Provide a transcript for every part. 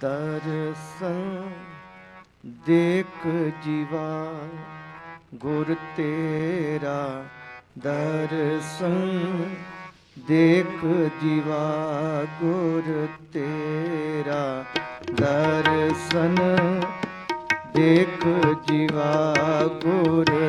ਦਰਸ਼ਨ ਦੇਖ ਜੀਵਾ ਗੁਰ ਤੇਰਾ ਦਰਸ਼ਨ ਦੇਖ ਜੀਵਾ ਗੁਰ ਤੇਰਾ ਦਰਸ਼ਨ ਦੇਖ ਜੀਵਾ ਗੁਰ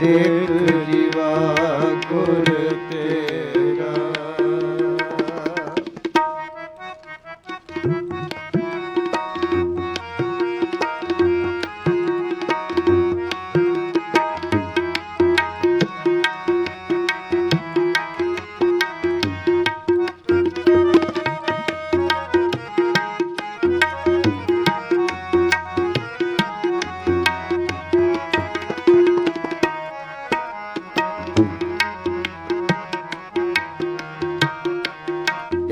ਦੇਖ ਜੀਵਾ ਗੁਰ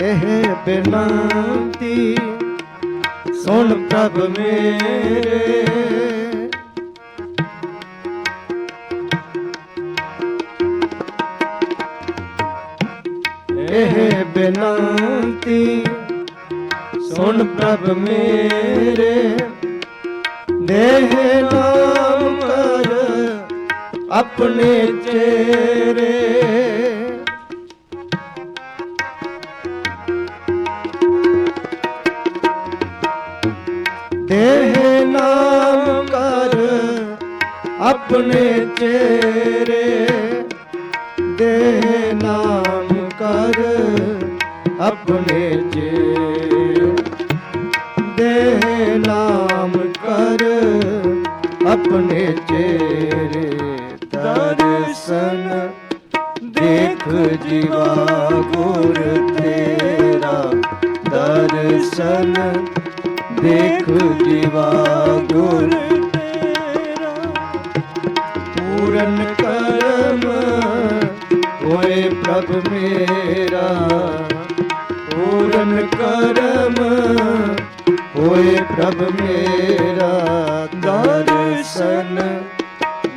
ਇਹ ਬੇਨਤੀ ਸੁਣ ਪ੍ਰਭ ਮੇਰੇ। ਇਹ ਬੇਨਤੀ ਸੁਣ ਪ੍ਰਭ ਮੇਰੇ। ਦੇਹ ਨਾਮ ਕਰ ਆਪਣੇ ਚੇਰੇ ਨਾਮ ਕਰ ਆਪਣੇ ਚੇਰੇ ਦੇਹ ਨਾਮ ਕਰ ਆਪਣੇ ਚੇਰੇ ਦਰਸ਼ਨ ਦੇਖ ਜੀਵਾ ਗੁਰ ਤੇਰਾ। ਦਰਸ਼ਨ ਦੇਖ ਜੀਵਾ ਗੁਰ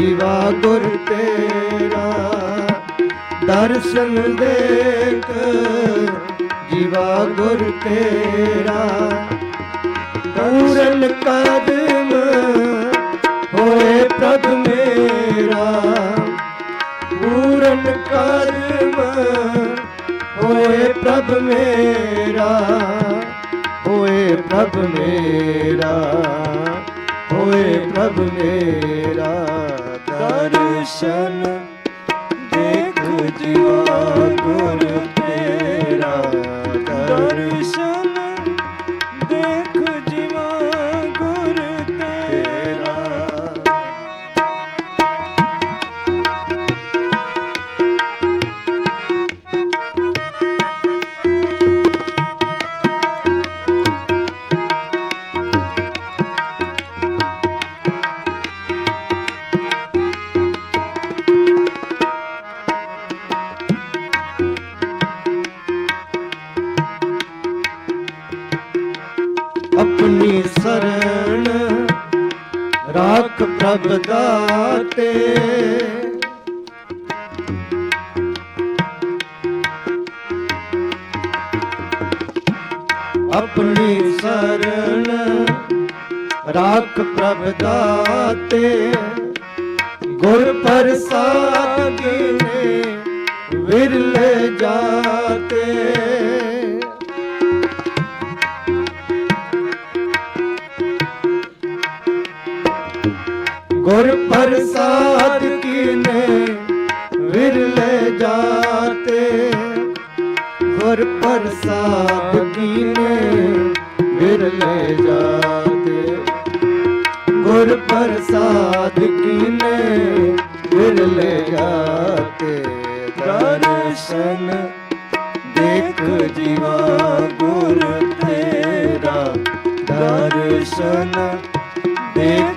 ਜੀਵਾ ਗੁਰ ਤੇਰਾ ਦਰਸ਼ਨ ਦੇਖ। ਜੀਵਾ ਗੁਰ ਤੇਰਾ ਪੂਰਨ ਕਦਮ ਦਰਸ਼ਨ ਦੇਖ ਜੀਵਾ ਗੁਰ ਤੇਰਾ। ਦਾਤੇ ਆਪਣੀ ਸਰਣ ਰਾਖ ਪ੍ਰਭ ਦਾਤੇ। ਗੁਰ ਪ੍ਰਸਾਦ ਨੇ ਵਿਰਲੇ ਜਾਤੇ ਗੁਰ ਪ੍ਰਸਾਦ ਕੀਨੇ ਵਿਰਲੇ ਜਾਤੇ। ਗੁਰ ਪ੍ਰਸਾਦ ਕੀਨੇ ਵਿਰਲੇ ਜਾਤੇ। ਗੁਰ ਪ੍ਰਸਾਦ ਕੀਨੇ ਵਿਰਲੇ ਜਾਤੇ। ਦਰਸ਼ਨ ਦੇਖ ਜੀਵਾ ਗੁਰ ਤੇਰਾ। ਦਰਸ਼ਨ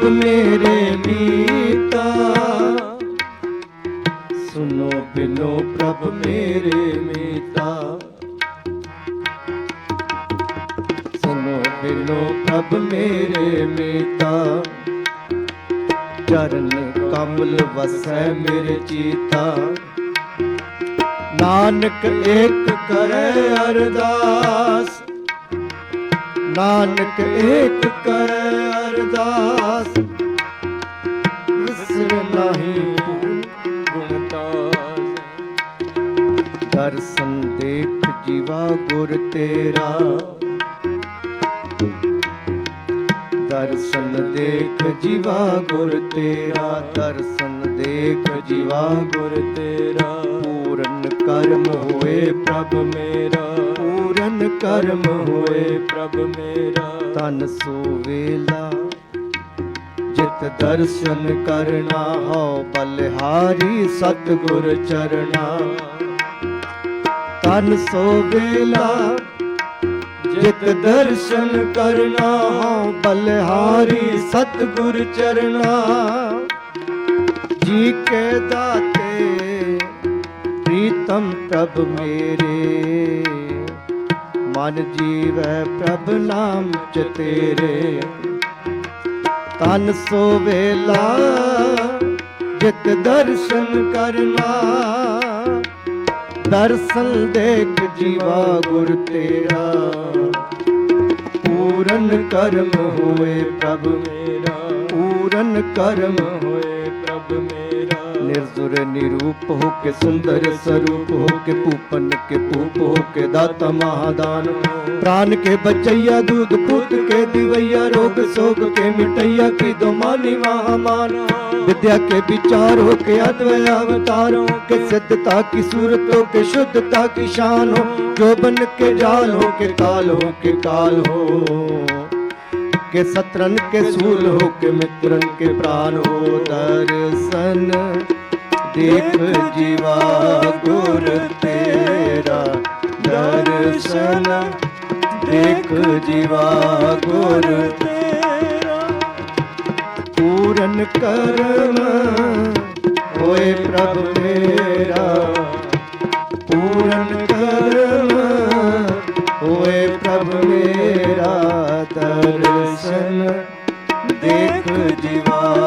ਰੱਬ ਮੇਰੇ ਮੀਤਾ ਸੁਨੋ ਬਿਨੋ ਪ੍ਰਭ ਮੇਰੇ ਮੀਤਾ। ਸੁਨੋ ਬਿਨੋ ਪ੍ਰਭ ਮੇਰੇ ਮੀਤਾ। ਚਰਨ ਕਮਲ ਵਸੈ ਮੇਰੇ ਚੀਤਾ। ਨਾਨਕ ਏਕ ਕਰੈ ਅਰਦਾਸ। ਨਾਨਕ ਏਕ ਕਰੈ ਅਰਦਾਸ। ਵਿਸਰ ਨਾਹੀ ਗੁਣਤਾਸ ਦਰਸ਼ਨ ਦੇਖ ਜੀਵਾ ਗੁਰ ਤੇਰਾ। ਦਰਸ਼ਨ ਦੇਖ ਜੀਵਾ ਗੁਰ ਤੇਰਾ। ਦਰਸ਼ਨ ਦੇਖ ਜੀਵਾ ਗੁਰ ਤੇਰਾ। ਪੂਰਨ ਕਰਮ ਹੋਏ ਪ੍ਰਭ ਮੇਰਾ। ਪੂਰਨ ਕਰਮ ਹੋਏ ਪ੍ਰਭ ਮੇਰਾ। ਤਨ ਸੋ ਵੇਲਾ ਜਿਤ ਦਰਸ਼ਨ ਕਰਨਾ ਹੋ, ਬਲਿਹਾਰੀ ਸਤਿਗੁਰ ਚਰਣਾ ਤਨ ਸੋ ਵੇਲਾ, ਜਿਤ ਦਰਸ਼ਨ ਕਰਨਾ ਹੋ, ਬਲਿਹਾਰੀ ਸਤਗੁਰ ਚਰਣਾ ਜੀ ਕੇ ਦਾਤੇ, ਪ੍ਰੀਤਮ ਪ੍ਰਭ ਮੇਰੇ। ਮਨ ਜੀਵੈ ਪ੍ਰਭ ਨਾਮ ਚ ਤੇਰੇ। ਤਨ ਸੋ ਵੇਲਾ, ਜਿਤ ਦਰਸ਼ਨ ਕਰਨਾ। ਦਰਸ਼ਨ ਦੇਖ ਜੀਵਾ ਗੁਰ ਤੇਰਾ। ਪੂਰਨ ਕਰਮ ਹੋਏ ਪ੍ਰਭ ਮੇਰਾ। ਪੂਰਨ ਕਰਮ ਹੋਏ ਨਿਰਜ਼ੁਰ ਨਿਰੂਪ ਹੋ ਕੇ ਸੁੰਦਰ ਸਰੂਪ ਹੋ ਕੇ ਪੂਪਨ ਕੇ ਪੂਪ ਹੋ ਕੇ ਦਾਤਾ ਮਹਾਦਾਨ प्राण के बचैया दूध पुत के दिवैया रोग सोग के मिटैया की दो मानी महामान विद्या के विचारों के अद्वय अवतारों के सिद्धता की सूरतों के शुद्धता की शान हो जोबन के जाल हो के काल हो के काल हो के सत्रन के सूल हो के मित्रन के प्राण हो दर्शन ਦੀਪ ਜੀਵਾ ਗੁਰ ਤੇਰਾ ਦਰਸ਼ਨ। ਦੇਖ ਜੀਵਾ ਗੁਰ ਤੇਰਾ। ਪੂਰਨ ਕਰਮ ਹੋਏ ਪ੍ਰਭ ਤੇਰਾ। ਪੂਰਨ ਕਰਮ ਹੋਏ ਪ੍ਰਭ ਮੇਰਾ ਦਰਸ਼ਨ। ਦੇਖ ਜੀਵਾ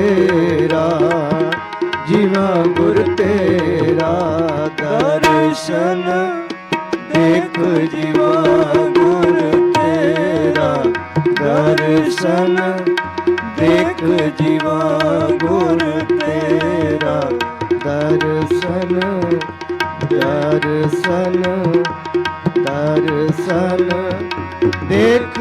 ਤੇਰਾ, ਜੀਵਾ ਗੁਰ ਤੇਰਾ ਦਰਸ਼ਨ। ਦੇਖ ਜੀਵਾ ਗੁਰ ਤੇਰਾ ਦਰਸ਼ਨ। ਦੇਖ ਜੀਵਾ ਗੁਰ ਤੇਰਾ ਦਰਸ਼ਨ। ਦਰਸ਼ਨ ਦਰਸ਼ਨ। ਦੇਖ